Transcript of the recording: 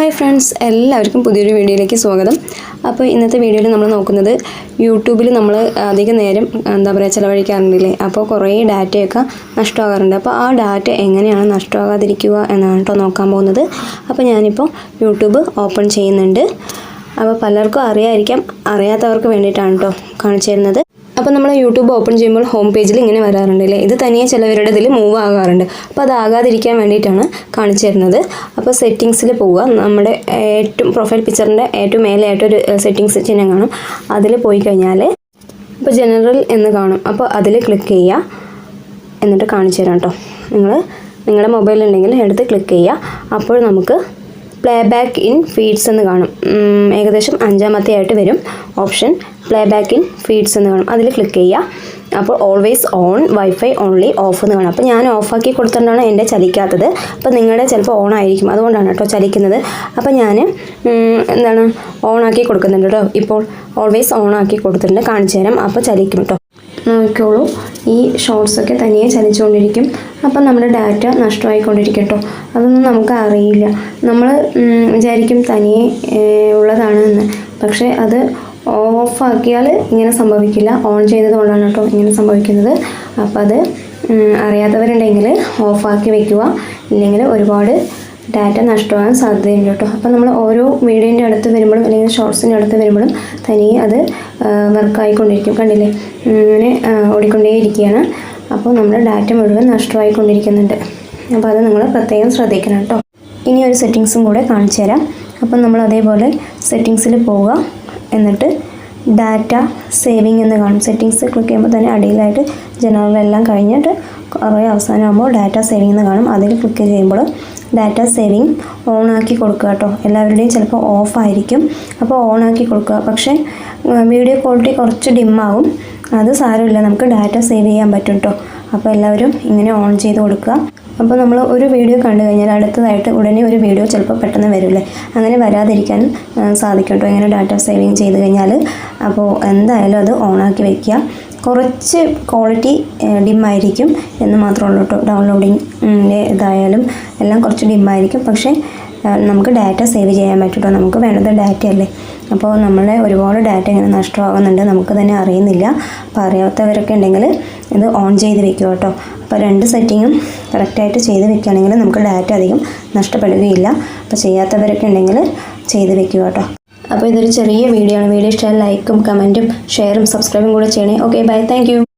Hi friends എല്ലാവർക്കും പുതിയൊരു വീഡിയോയിലേക്ക് സ്വാഗതം. അപ്പോൾ ഇന്നത്തെ വീഡിയോയിൽ നമ്മൾ നോക്കുന്നത് യൂട്യൂബിൽ നമ്മൾ അധിക നേരം എന്താ പറയുക ചിലവഴിക്കാറുണ്ടല്ലേ അപ്പോൾ കുറേ ഡാറ്റയൊക്കെ നഷ്ടമാകാറുണ്ട്. അപ്പോൾ ആ ഡാറ്റ എങ്ങനെയാണ് നഷ്ടമാകാതിരിക്കുക എന്നാണ് കേട്ടോ നോക്കാൻ പോകുന്നത്. അപ്പോൾ ഞാനിപ്പോൾ യൂട്യൂബ് ഓപ്പൺ ചെയ്യുന്നുണ്ട്. അപ്പോൾ പലർക്കും അറിയായിരിക്കാം അറിയാത്തവർക്ക് വേണ്ടിയിട്ടാണ് കേട്ടോ കാണിച്ചു തരുന്നത്. അപ്പോൾ നമ്മൾ യൂട്യൂബ് ഓപ്പൺ ചെയ്യുമ്പോൾ ഹോം പേജിൽ ഇങ്ങനെ വരാറുണ്ട് അല്ലേ? ഇത് തനിയെ ചിലവരുടെ ഇതിൽ മൂവ് ആകാറുണ്ട്. അപ്പോൾ അതാകാതിരിക്കാൻ വേണ്ടിയിട്ടാണ് കാണിച്ചു തരുന്നത്. അപ്പോൾ സെറ്റിങ്സിൽ പോവുക. നമ്മുടെ ഏറ്റവും പ്രൊഫൈൽ പിക്ചറിന്റെ ഏറ്റവും മേലെയായിട്ട് ഒരു സെറ്റിങ്സ് ചിഹ്നം കാണും. അതിൽ പോയി കഴിഞ്ഞാൽ ഇപ്പോൾ ജനറൽ എന്ന് കാണും. അപ്പോൾ അതിൽ ക്ലിക്ക് ചെയ്യുക. എന്നിട്ട് കാണിച്ചു തരാം കേട്ടോ നിങ്ങൾ നിങ്ങളുടെ മൊബൈൽ ഉണ്ടെങ്കിൽ എടുത്ത് ക്ലിക്ക് ചെയ്യുക. അപ്പോൾ നമുക്ക് പ്ലേ ബാക്ക് ഇൻ ഫീഡ്സ് എന്ന് കാണും. ഏകദേശം അഞ്ചാമത്തെ ആയിട്ട് വരും option play back in feeds എന്ന് കാണും. അതിൽ ക്ലിക്ക് ചെയ്യുക. അപ്പോൾ always on wifi only off എന്ന് കാണാം. അപ്പോൾ ഞാൻ ഓഫാക്കി കൊടുത്തിട്ടാണ് എന്റെ ചലിക്കാത്തത്. അപ്പോൾ നിങ്ങളുടെ ചിലപ്പോൾ ഓൺ ആയിരിക്കും. അതുകൊണ്ടാണ് കേട്ടോ ചലിക്കുന്നത്. അപ്പോൾ ഞാൻ എന്താണ് ഓൺ ആക്കി കൊടുക്കുന്നുണ്ട് കേട്ടോ. ഇപ്പോൾ ഓൾവേസ് ഓൺ ആക്കി കൊടുത്തിട്ടുണ്ട്. കാണിച്ചു തരാം. അപ്പോൾ ചലിക്കും കേട്ടോ. നോക്കിക്കോളൂ. ഈ ഷോർട്സൊക്കെ തനിയെ ചലിച്ചുകൊണ്ടിരിക്കും. അപ്പം നമ്മുടെ ഡാറ്റ നഷ്ടമായിക്കൊണ്ടിരിക്കും കേട്ടോ അതൊന്നും നമുക്ക് അറിയില്ല. നമ്മൾ വിചാരിക്കും തനിയെ ഉള്ളതാണ് എന്ന് പക്ഷേ അത് ഓഫാക്കിയാൽ ഇങ്ങനെ സംഭവിക്കില്ല. ഓൺ ചെയ്തത് കൊണ്ടാണ് കേട്ടോ ഇങ്ങനെ സംഭവിക്കുന്നത്. അപ്പോൾ അത് അറിയാത്തവരുണ്ടെങ്കിൽ ഓഫാക്കി വയ്ക്കുക ഇല്ലെങ്കിൽ ഒരുപാട് ഡാറ്റ നഷ്ടമാകാൻ സാധ്യതയുണ്ട് കേട്ടോ. അപ്പോൾ നമ്മൾ ഓരോ വീഡിയോന്റെ അടുത്ത് വരുമ്പോഴും അല്ലെങ്കിൽ ഷോർട്സിന്റെ അടുത്ത് വരുമ്പോഴും തനിയെ അത് വർക്കായിക്കൊണ്ടിരിക്കും കണ്ടില്ലേ? ഇങ്ങനെ ഓടിക്കൊണ്ടേയിരിക്കുകയാണ്. അപ്പോൾ നമ്മുടെ ഡാറ്റ മുഴുവൻ നഷ്ടമായിക്കൊണ്ടിരിക്കുന്നുണ്ട്. അപ്പോൾ അത് നിങ്ങൾ പ്രത്യേകം ശ്രദ്ധിക്കണം കേട്ടോ. ഇനി ഒരു സെറ്റിങ്സും കൂടെ കാണിച്ചു തരാം. അപ്പം നമ്മൾ അതേപോലെ സെറ്റിങ്സിൽ പോവുക. എന്നിട്ട് ഡാറ്റ സേവിങ് എന്ന് കാണും. സെറ്റിങ്സ് ക്ലിക്ക് ചെയ്യുമ്പോൾ തന്നെ അടിയിലായിട്ട് ജനറലെല്ലാം കഴിഞ്ഞിട്ട് കുറേ അവസാനമാകുമ്പോൾ ഡാറ്റ സേവിങ് എന്ന് കാണും. അതിൽ ക്ലിക്ക് ചെയ്യുമ്പോൾ ഡാറ്റ സേവിങ് ഓൺ ആക്കി കൊടുക്കുക കേട്ടോ. എല്ലാവരുടെയും ചിലപ്പോൾ ഓഫ് ആയിരിക്കും. അപ്പോൾ ഓൺ ആക്കി കൊടുക്കുക. പക്ഷേ വീഡിയോ ക്വാളിറ്റി കുറച്ച് ഡിമ്മാവും അത് സാരമില്ല. നമുക്ക് ഡാറ്റ സേവ് ചെയ്യാൻ പറ്റും കേട്ടോ. അപ്പോൾ എല്ലാവരും ഇങ്ങനെ ഓൺ ചെയ്ത് കൊടുക്കുക. അപ്പോൾ നമ്മൾ ഒരു വീഡിയോ കണ്ടു കഴിഞ്ഞാൽ അടുത്തതായിട്ട് ഉടനെ ഒരു വീഡിയോ ചിലപ്പോൾ പെട്ടെന്ന് വരില്ലേ? അങ്ങനെ വരാതിരിക്കാൻ കേട്ടോ. ഇങ്ങനെ ഡാറ്റ സേവിങ് ചെയ്ത് കഴിഞ്ഞാൽ. അപ്പോൾ എന്തായാലും അത് ഓണാക്കി വയ്ക്കുക കുറച്ച് ക്വാളിറ്റി ഡിമ്മായിരിക്കും എന്ന് മാത്രമേ ഉള്ളൂ കേട്ടോ. ഡൗൺലോഡിങ് ഇതായാലും. എല്ലാം കുറച്ച് ഡിമ്മായിരിക്കും. പക്ഷേ നമുക്ക് ഡാറ്റ സേവ് ചെയ്യാൻ പറ്റും കേട്ടോ നമുക്ക് വേണ്ടത് ഡാറ്റ അല്ലേ അപ്പോൾ നമ്മളെ ഒരുപാട് ഡാറ്റ ഇങ്ങനെ നഷ്ടമാകുന്നുണ്ട്. നമുക്ക് തന്നെ അറിയുന്നില്ല. അപ്പോൾ അറിയാത്തവരൊക്കെ ഉണ്ടെങ്കിൽ ഇത് ഓൺ ചെയ്ത് വെക്കുക കേട്ടോ. അപ്പോൾ രണ്ട് സെറ്റിങ്ങും കറക്റ്റായിട്ട് ചെയ്ത് വെക്കുകയാണെങ്കിൽ നമുക്ക് ഡാറ്റ അധികം നഷ്ടപ്പെടുകയില്ല. അപ്പോൾ ചെയ്യാത്തവരൊക്കെ ഉണ്ടെങ്കിൽ ചെയ്ത് വെക്കുക കേട്ടോ. അപ്പോൾ ഇതൊരു ചെറിയ വീഡിയോ ആണ്. വീഡിയോ ഇഷ്ടമായ ലൈക്കും കമന്റും ഷെയറും സബ്സ്ക്രൈബും കൂടെ ചെയ്യണേ. Okay bye. താങ്ക്